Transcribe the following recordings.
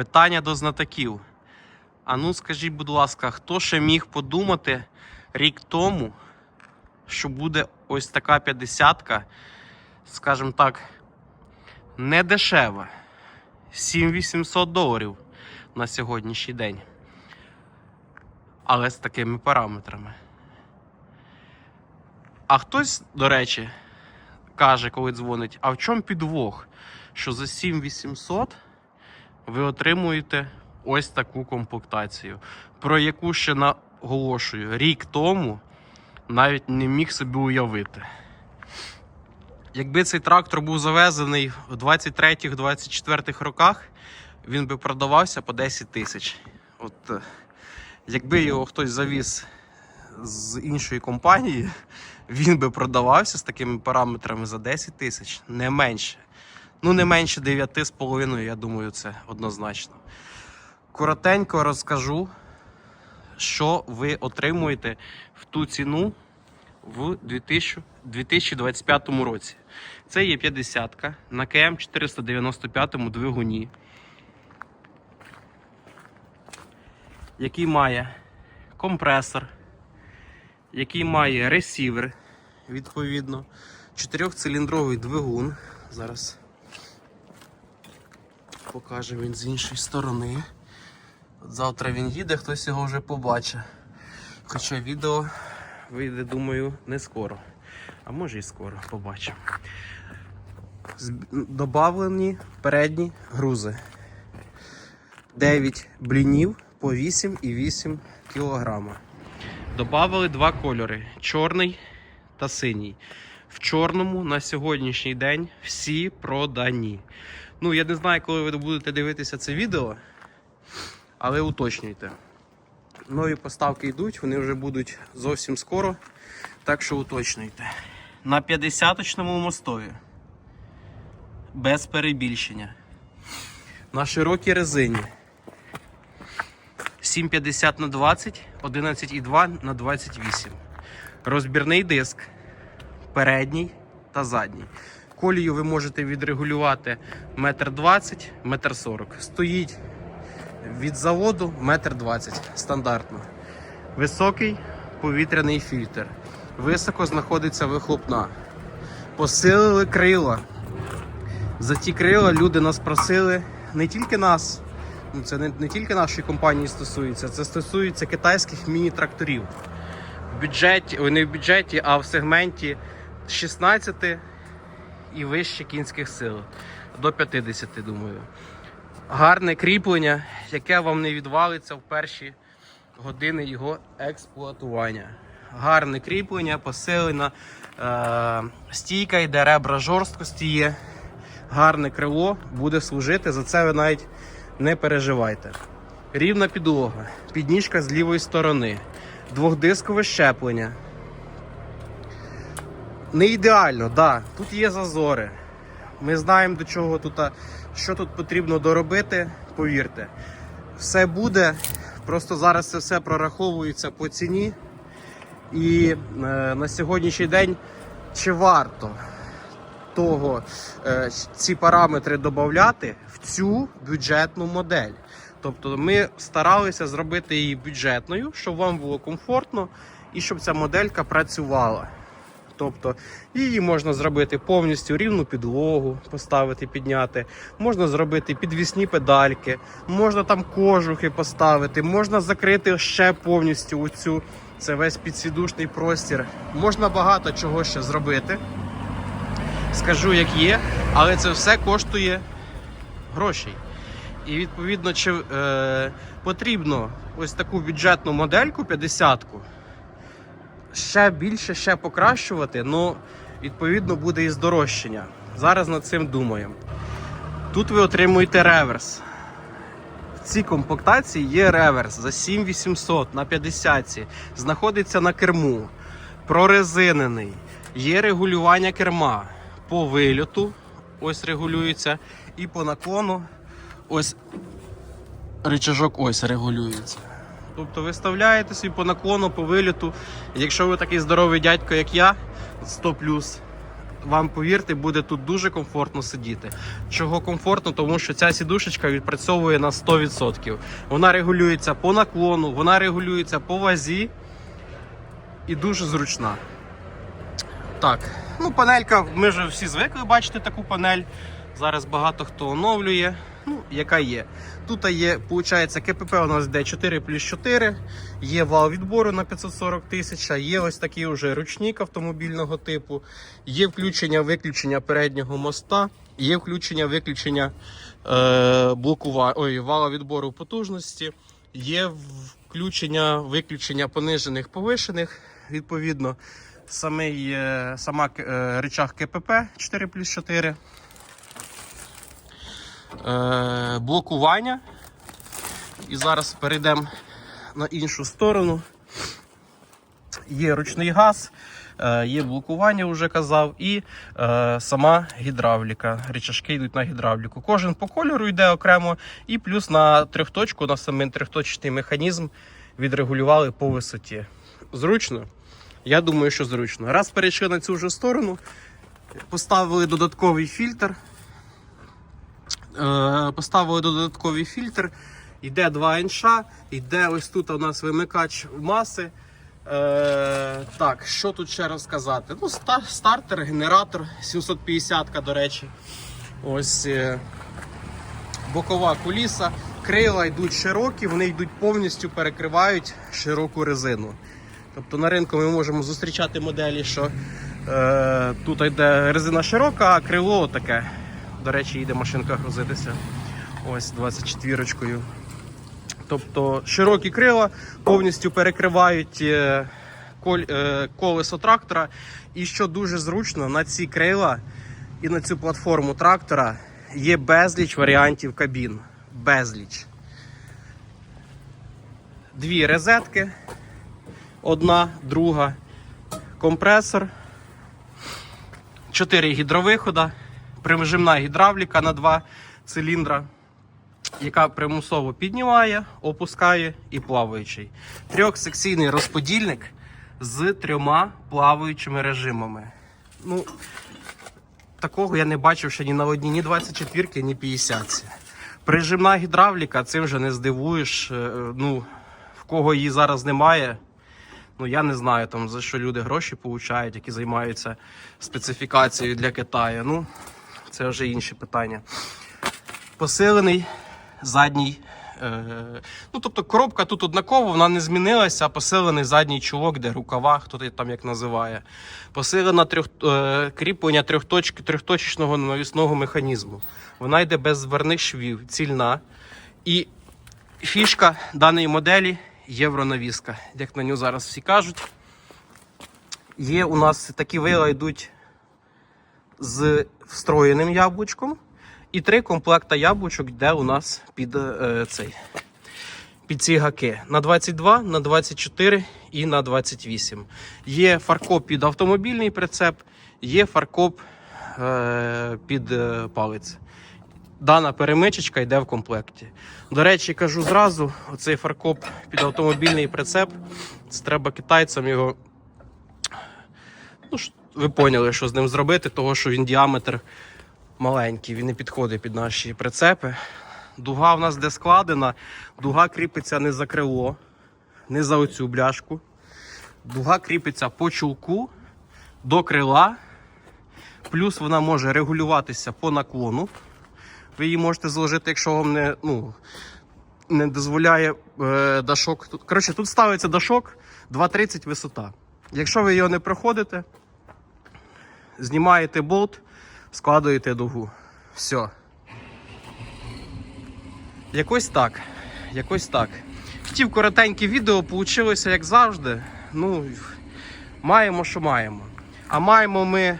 Питання до знатоків. А ну скажіть, будь ласка, хто ще міг подумати рік тому, що буде ось така п'ятдесятка, скажімо так, не дешева. 7800 доларів на сьогоднішній день. Але з такими параметрами. А хтось, до речі, каже, коли дзвонить, а в чому підвох? Що за 7800 ви отримуєте ось таку комплектацію, про яку ще наголошую, рік тому навіть не міг собі уявити. Якби цей трактор був завезений в 23-24 роках, він би продавався по 10 тисяч. От е, якби його хтось завіз з іншої компанії, він би продавався з такими параметрами за 10 тисяч, не менше. Ну, не менше 9,5, я думаю, це однозначно. Коротенько розкажу, що ви отримуєте в ту ціну в 2000 2025 році. Це є 50-ка на КМ 495 двигуні, який має компресор, який має ресівер, відповідно, чотирьохциліндровий двигун. Зараз покаже він з іншої сторони. От завтра він їде, хтось його вже побачить. Хоча відео вийде, думаю, не скоро. А може і скоро побачимо. Добавлені передні грузи. 9 блінів по 8,8 кг. Добавили два кольори: чорний та синій. В чорному на сьогоднішній день всі продані. Ну, я не знаю, коли ви будете дивитися це відео, але уточнюйте. Нові поставки йдуть, вони вже будуть зовсім скоро. Так що уточнюйте. На 50-очному мостові. Без перебільшення. На широкій резині. 7,50 на 20, 11,2 на 28. Розбірний диск. Передній та задній. Колію ви можете відрегулювати 1,20 м, 1,40 м. Стоїть від заводу 1,20 м стандартно. Високий повітряний фільтр. Високо знаходиться вихлопна. Посилили крила. За ті крила люди нас просили не тільки нас, ну це не, не тільки нашої компанії стосується, це стосується китайських міні-тракторів. В бюджеті, не в бюджеті, а в сегменті 16 і вище кінських сил. До 50, думаю. Гарне кріплення, яке вам не відвалиться в перші години його експлуатування. Гарне кріплення, посилена е, стійка йде, ребра жорсткості є. Гарне крило буде служити, за це ви навіть не переживайте. Рівна підлога, підніжка з лівої сторони, двохдискове щеплення. Не ідеально, так. Да. Тут є зазори. Ми знаємо до чого тут, що тут потрібно доробити, повірте. Все буде. Просто зараз це все прораховується по ціні. І е, на сьогоднішній день чи варто того е, ці параметри додати в цю бюджетну модель. Тобто ми старалися зробити її бюджетною, щоб вам було комфортно і щоб ця моделька працювала. Тобто її можна зробити повністю рівну підлогу, поставити, підняти, можна зробити підвісні педальки, можна там кожухи поставити, можна закрити ще повністю оцю, це весь підсідушний простір. Можна багато чого ще зробити. Скажу, як є, але це все коштує грошей. І відповідно, чи е, потрібно ось таку бюджетну модельку 50-ку ще більше, ще покращувати, ну, відповідно, буде і здорожчання. Зараз над цим думаємо. Тут ви отримуєте реверс. В цій комплектації є реверс за 7800 на 50 знаходиться на керму, прорезинений, є регулювання керма по вильоту, ось регулюється, і по наклону ось рычажок ось регулюється. Тобто ви вставляєте собі по наклону, по виліту. Якщо ви такий здоровий дядько, як я, 100 вам повірте, буде тут дуже комфортно сидіти. Чого комфортно? Тому що ця сідушечка відпрацьовує на 100%. Вона регулюється по наклону, вона регулюється по вазі і дуже зручна. Так, ну панелька, ми вже всі звикли бачити таку панель. Зараз багато хто оновлює. Ну, яка є. Тут є, виходить, КПП у нас йде 4 плюс 4, є вал відбору на 540 тисяч, є ось такий уже ручник автомобільного типу, є включення-виключення переднього моста, є включення-виключення е, блокува... Ой, вала відбору потужності, є включення-виключення понижених повишених, відповідно, самий, е, сама е, речах КПП 4 плюс 4 е, блокування. І зараз перейдемо на іншу сторону. Є ручний газ, е, є блокування, вже казав, і е, сама гідравліка. Речашки йдуть на гідравліку. Кожен по кольору йде окремо, і плюс на трьохточку, на самий трьохточний механізм відрегулювали по висоті. Зручно? Я думаю, що зручно. Раз перейшли на цю вже сторону, поставили додатковий фільтр. Е, Поставили додатковий фільтр. Йде два інша, йде ось тут у нас вимикач маси. Е, так, що тут ще розказати? Ну, ста- стартер, генератор 750-ка, до речі. Ось е, бокова куліса. Крила йдуть широкі, вони йдуть повністю перекривають широку резину. Тобто на ринку ми можемо зустрічати моделі, що е, тут йде резина широка, а крило таке. До речі, їде машинка грузитися. Ось 24-очкою. Тобто широкі крила повністю перекривають е, е, колесо трактора. І що дуже зручно, на ці крила і на цю платформу трактора є безліч варіантів кабін. Безліч. Дві розетки. Одна, друга, компресор, чотири гідровихода, прижимна гідравліка на два циліндра яка примусово піднімає, опускає і плаваючий. Трьохсекційний розподільник з трьома плаваючими режимами. Ну, такого я не бачив ще ні на одній, ні 24, ні 50. Прижимна гідравліка, цим вже не здивуєш. Е, Ну, в кого її зараз немає. Ну, я не знаю, там, за що люди гроші получають, які займаються специфікацією для Китаю. Ну, це вже інші питання. Посилений задній. Е, ну, тобто коробка тут однакова, вона не змінилася, а посилений задній чулок, де рукава, хто там як називає. Посилена трьох, е, кріплення трьохточ, трьохточечного навісного механізму. Вона йде без зверних швів, цільна. І фішка даної моделі євронавіска, як на нього зараз всі кажуть. Є у нас такі вила йдуть з встроєним яблучком. І три комплекта яблучок йде у нас під е, цей. Під ці гаки на 22, на 24 і на 28. Є фаркоп під автомобільний прицеп, є фаркоп е, під е, палець. Дана перемичечка йде в комплекті. До речі, кажу зразу: оцей фаркоп під автомобільний прицеп. Це треба китайцям його. Ну, ви поняли, що з ним зробити, того що він діаметр маленький, він не підходить під наші прицепи. Дуга в нас де складена, дуга кріпиться не за крило, не за оцю бляшку. Дуга кріпиться по чулку до крила. Плюс вона може регулюватися по наклону. Ви її можете зложити, якщо вам не, ну, не дозволяє е, дашок. Коротше, тут ставиться дашок 2,30 висота. Якщо ви його не проходите, знімаєте болт, складуєте дугу. Все. Якось так. Якось так. Хотів коротеньке відео, получилося як завжди. Ну, маємо, що маємо. А маємо ми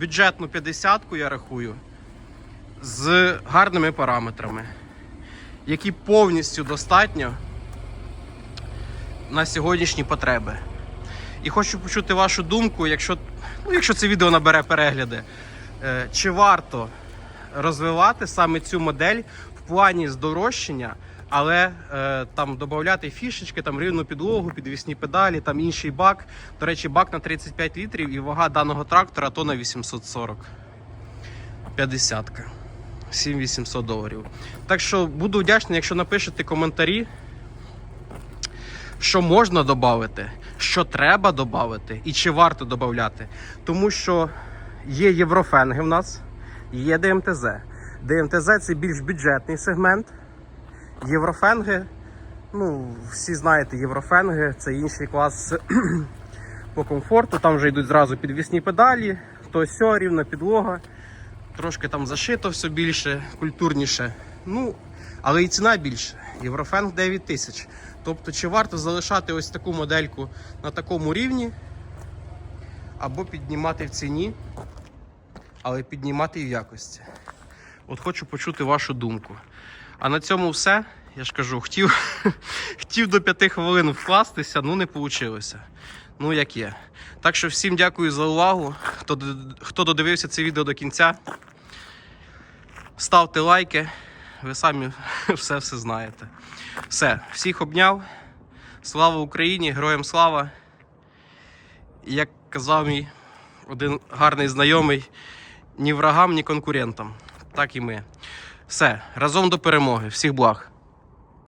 бюджетну 50-ку, я рахую, з гарними параметрами, які повністю достатньо на сьогоднішні потреби. І хочу почути вашу думку, якщо, ну, якщо це відео набере перегляди, е, чи варто розвивати саме цю модель в плані здорожчання Але е, там додати фішечки, там рівну підлогу, підвісні педалі, там інший бак. До речі, бак на 35 літрів і вага даного трактора то на 840. 50. 7800 доларів. Так що буду вдячний, якщо напишете коментарі, що можна додати, що треба додати і чи варто додати. Тому що є єврофенги в нас, є ДМТЗ. ДМТЗ це більш бюджетний сегмент. Єврофенги, ну, всі знаєте, єврофенги це інший клас по комфорту. Там вже йдуть зразу підвісні педалі, то сьо, рівна підлога. Трошки там зашито все більше, культурніше. Ну, але і ціна більше. Єврофенг 9 тисяч. Тобто, чи варто залишати ось таку модельку на такому рівні, або піднімати в ціні, але піднімати і в якості. От хочу почути вашу думку. А на цьому все. Я ж кажу, хотів, хотів до 5 хвилин вкластися, ну не вийшло. Ну, як є. Так що всім дякую за увагу. Хто, хто додивився це відео до кінця, ставте лайки. Ви самі все все знаєте. Все, всіх обняв. Слава Україні, героям слава. Як казав мій один гарний знайомий, ні врагам, ні конкурентам. Так і ми. Все, разом до перемоги. Всіх благ.